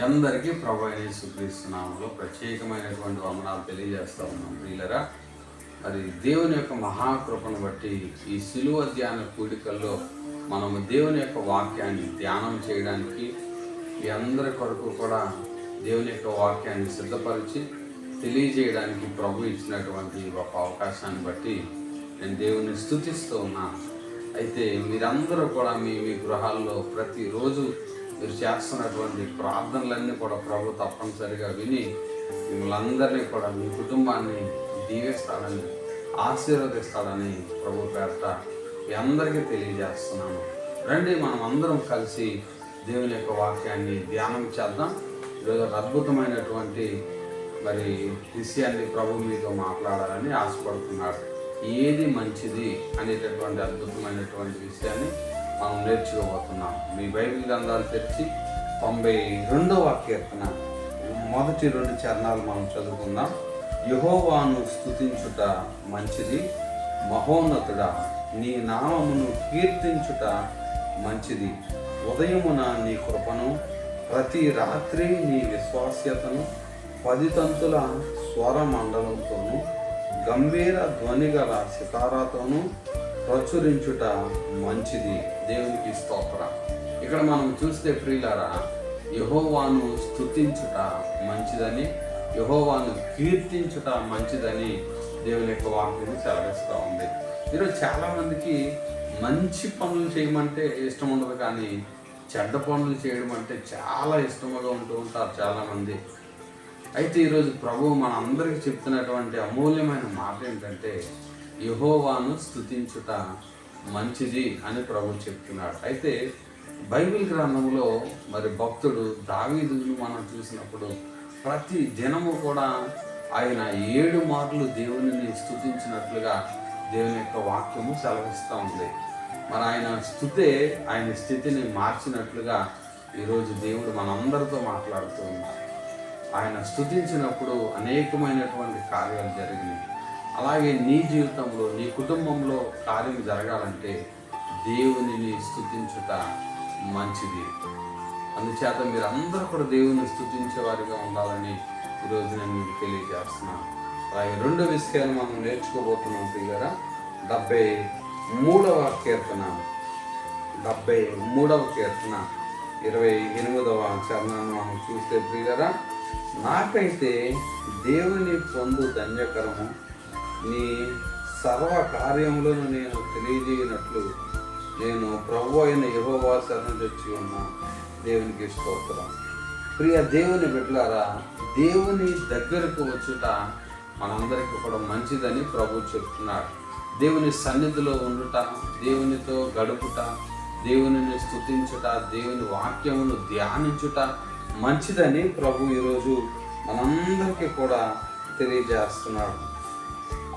అందరికీ అయిన యేసుక్రీస్తునామంలో ప్రత్యేకమైనటువంటి వమనాలు తెలియజేస్తా ఉన్నాం. ప్రియులరా మరి దేవుని యొక్క మహాకృపను బట్టి ఈ సిలువ ధ్యాన కూడికల్లో మనము దేవుని యొక్క వాక్యాన్ని ధ్యానం చేయడానికి మీ అందరి కొరకు కూడా దేవుని యొక్క వాక్యాన్ని సిద్ధపరిచి తెలియజేయడానికి ప్రభు ఇచ్చినటువంటి ఒక అవకాశాన్ని బట్టి నేను దేవుని స్థుతిస్తూ ఉన్నాను అయితే మీరందరూ కూడా మీ మీ గృహాల్లో ప్రతిరోజు మీరు చేస్తున్నటువంటి ప్రార్థనలన్నీ కూడా ప్రభు తప్పనిసరిగా విని మిమ్మల్ని అందరినీ కూడా మీ కుటుంబాన్ని దీవిస్తాడని ఆశీర్వదిస్తాడని ప్రభు పేరట మీ అందరికీ తెలియజేస్తున్నాను. రండి మనం అందరం కలిసి దేవుని యొక్క వాక్యాన్ని ధ్యానం చేద్దాం. ఈరోజు ఒక అద్భుతమైనటువంటి మరి విషయాన్ని ప్రభు మీతో మాట్లాడాలని ఆశపడుతున్నాడు. ఏది మంచిది అనేటటువంటి అద్భుతమైనటువంటి విషయాన్ని మనం నేర్చుకోబోతున్నాం. మీ బైబిల్ గ్రంథాలు తెరిచి తొంభై రెండవ కీర్తన మొదటి రెండు చరణాలు మనం చదువుకుందాం. యహోవాను స్తుతించుట మంచిది మహోన్నతుడా నీ నామమును కీర్తించుట మంచిది. ఉదయమున నీ కృపను ప్రతి రాత్రి నీ విశ్వాస్యతను పది తంతుల స్వర మండలంతోనూ గంభీర ధ్వని గల సితారాతోనూ ప్రచురించుట మంచిది. దేవునికి స్తోత్ర. ఇక్కడ మనం చూస్తే ప్రియులారా యహోవాను స్తుతించుట మంచిదని యహోవాను కీర్తించుట మంచిదని దేవుని యొక్క వాక్యం సెలవిస్తూ ఉంది. ఈరోజు చాలామందికి మంచి పనులు చేయమంటే ఇష్టం ఉండదు కానీ చెడ్డ పనులు చేయడం అంటే చాలా ఇష్టముగా ఉంటూ ఉంటారు చాలామంది. అయితే ఈరోజు ప్రభువు మన అందరికీ చెప్తున్నటువంటి అమూల్యమైన మాట ఏంటంటే యహోవాను స్థుతించుట మంచిది అని ప్రభు చెప్తున్నాడు. అయితే బైబిల్ గ్రంథంలో మరి భక్తుడు దావీదును మనం చూసినప్పుడు ప్రతి దినము కూడా ఆయన ఏడు మార్లు దేవునిని స్థుతించినట్లుగా దేవుని యొక్క వాక్యము సెలవిస్తూ ఉంది. మరి ఆయన స్థుతే ఆయన స్థితిని మార్చినట్లుగా ఈరోజు దేవుడు మనందరితో మాట్లాడుతూ ఉన్నారు ఆయన స్థుతించినప్పుడు అనేకమైనటువంటి కార్యాలు జరిగినాయి. అలాగే నీ జీవితంలో నీ కుటుంబంలో కార్యం జరగాలంటే దేవునిని స్థుతించుట మంచిది. అందుచేత మీరు అందరూ కూడా దేవుని స్థుతించే వారిగా ఉండాలని ఈరోజు నేను మీకు తెలియజేస్తున్నాను అలాగే రెండు విషయాలు మనం నేర్చుకోబోతున్నాం ప్రియులరా డెబ్బై మూడవ కీర్తన. డెబ్బై మూడవ కీర్తన. ఇరవై ఎనిమిదవ చరణాన్ని మనం చూస్తే ప్రియులరా నాకైతే దేవుని పొందు ధన్యకరము. నీ సర్వ కార్యములను నేను తెలియజేయనట్లు నేను ప్రభు అయిన యహోవా శరణు తెచ్చి ఉన్న దేవునికి స్తోత్రం. ప్రియ దేవుని బిడ్డలారా దేవుని దగ్గరకు వచ్చుట మనందరికీ కూడా మంచిదని ప్రభు చెప్తున్నాడు. దేవుని సన్నిధిలో ఉండుట దేవునితో గడుపుట దేవునిని స్థుతించుట దేవుని వాక్యమును ధ్యానించుట మంచిదని ప్రభు ఈరోజు మనందరికీ కూడా తెలియజేస్తున్నాడు.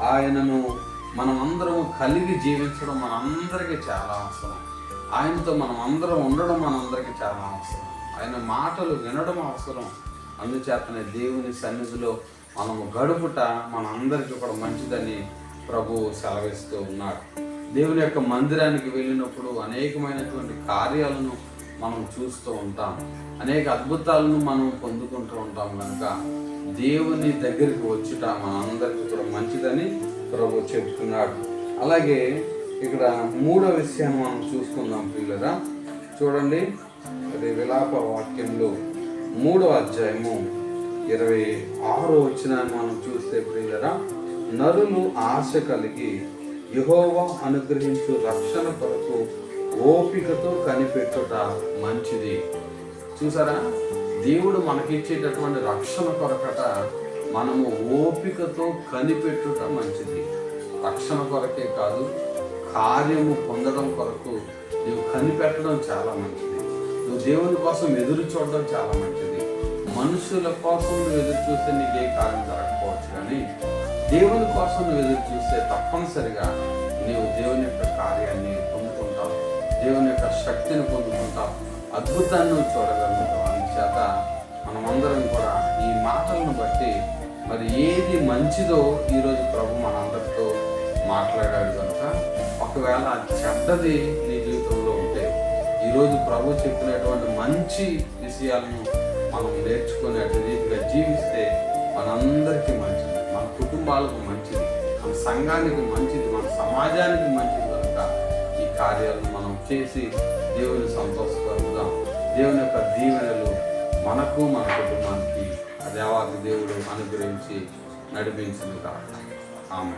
ఆయనను మనమందరం కలిగి జీవించడం మనందరికీ చాలా అవసరం. ఆయనతో మనం అందరం ఉండడం మనందరికీ చాలా అవసరం. ఆయన మాటలు వినడం అవసరం. అందుచేతనే దేవుని సన్నిధిలో మనము గడుపుట మనందరికీ కూడా మంచిదని ప్రభు సెలవిస్తూ ఉన్నాడు. దేవుని యొక్క మందిరానికి వెళ్ళినప్పుడు అనేకమైనటువంటి కార్యాలను మనం చూస్తూ ఉంటాం. అనేక అద్భుతాలను మనం పొందుకుంటూ ఉంటాం కనుక దేవుని దగ్గరికి వచ్చుట మనందరికీ కూడా మంచిదని ప్రభు చెప్తున్నాడు అలాగే ఇక్కడ మూడో విషయాన్ని మనం చూసుకుందాం పిల్లరా చూడండి అది విలాప వాక్యంలో మూడో అధ్యాయము ఇరవై ఆరో వచ్చిన మనం చూస్తే ప్రియులరా నరులు ఆశ కలిగి యహోవా అనుగ్రహించు రక్షణ కొరకు ఓపికతో కనిపెట్టుట మంచిది. చూసారా? దేవుడు మనకిచ్చేటటువంటి రక్షణ కొరకట మనము ఓపికతో కనిపెట్టుట మంచిది. రక్షణ కొరకే కాదు కార్యము పొందడం కొరకు నువ్వు కనిపెట్టడం చాలా మంచిది. నువ్వు దేవుని కోసం ఎదురు చూడడం చాలా మంచిది. మనుషుల కోసం నువ్వు ఎదురు చూస్తే నీకు ఏ కార్యం జరగకపోవచ్చు కానీ దేవుని కోసం నువ్వు ఎదురు చూస్తే తప్పనిసరిగా నీవు దేవుని యొక్క కార్యాన్ని పొందుకుంటావు. దేవుని యొక్క శక్తిని పొందుకుంటావు. అద్భుతాన్ని నువ్వు చూడగలుగుతావు. మనమందరం కూడా ఈ మాటలను బట్టి మరి ఏది మంచిదో ఈరోజు ప్రభు మనందరితో మాట్లాడాడు కనుక ఒకవేళ చెడ్డది నీ జీవితంలో ఉంటే ఈరోజు ప్రభు చెప్పినటువంటి మంచి విషయాలను మనం నేర్చుకుని అటు రీతిగా జీవిస్తే మనందరికీ మంచిది మన కుటుంబాలకు మంచిది మన సంఘానికి మంచిది మన సమాజానికి మంచిది కనుక ఈ కార్యాలను మనం చేసి దేవుని సంతోషపరుద్దాం. దేవుని యొక్క దీవెనలు మనకు మన కుటుంబానికి ఆ దేవాది దేవుడు అనుగ్రహించి నడిపించింది కాక. ఆమె